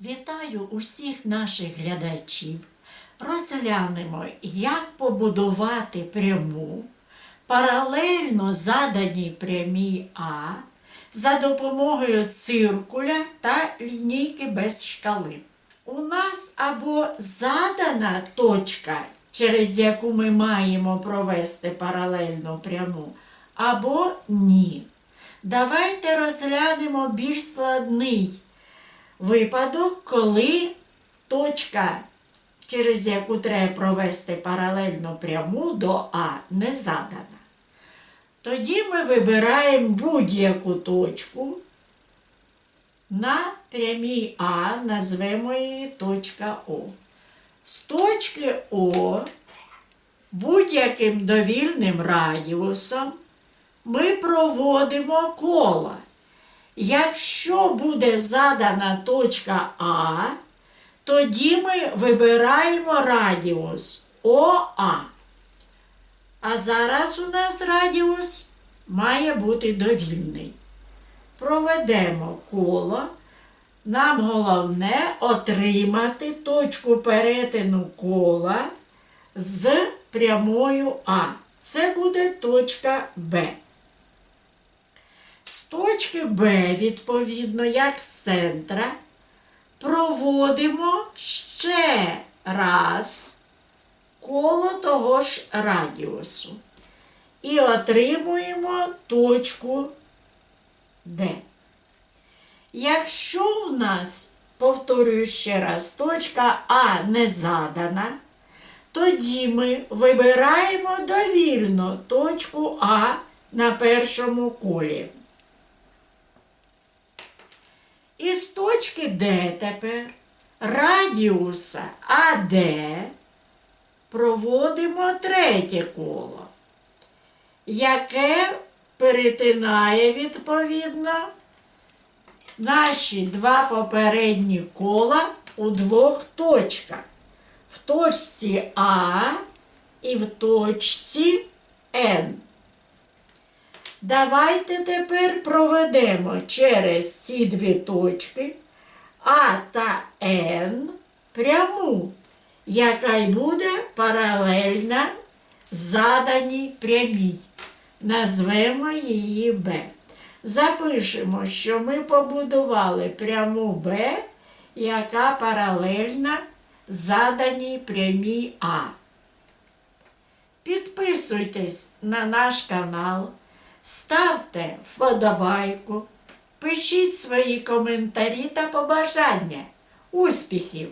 Вітаю усіх наших глядачів. Розглянемо, як побудувати пряму, паралельно заданій прямій А за допомогою циркуля та лінійки без шкали. У нас або задана точка, через яку ми маємо провести паралельну пряму, або ні. Давайте розглянемо більш складний випадок, коли точка, через яку треба провести паралельно пряму до А, не задана. Тоді ми вибираємо будь-яку точку на прямій А, назвемо її точка О. З точки О будь-яким довільним радіусом ми проводимо коло. Якщо буде задана точка А, тоді ми вибираємо радіус ОА. А зараз у нас радіус має бути довільний. Проведемо коло. Нам головне отримати точку перетину кола з прямою А. Це буде точка Б. З точки Б, відповідно, як з центра, проводимо ще раз коло того ж радіусу. І отримуємо точку Д. Якщо в нас, повторюю ще раз, точка А не задана, тоді ми вибираємо довільно точку А на першому колі. Із точки Д тепер радіуса АД проводимо третє коло, яке перетинає відповідно наші два попередні кола у двох точках. В точці А і в точці Н. Давайте тепер проведемо через ці дві точки А та Н пряму, яка й буде паралельна заданій прямій. Назвемо її Б. Запишемо, що ми побудували пряму Б, яка паралельна заданій прямій А. Підписуйтесь на наш канал, ставте вподобайку, пишіть свої коментарі та побажання. Успіхів!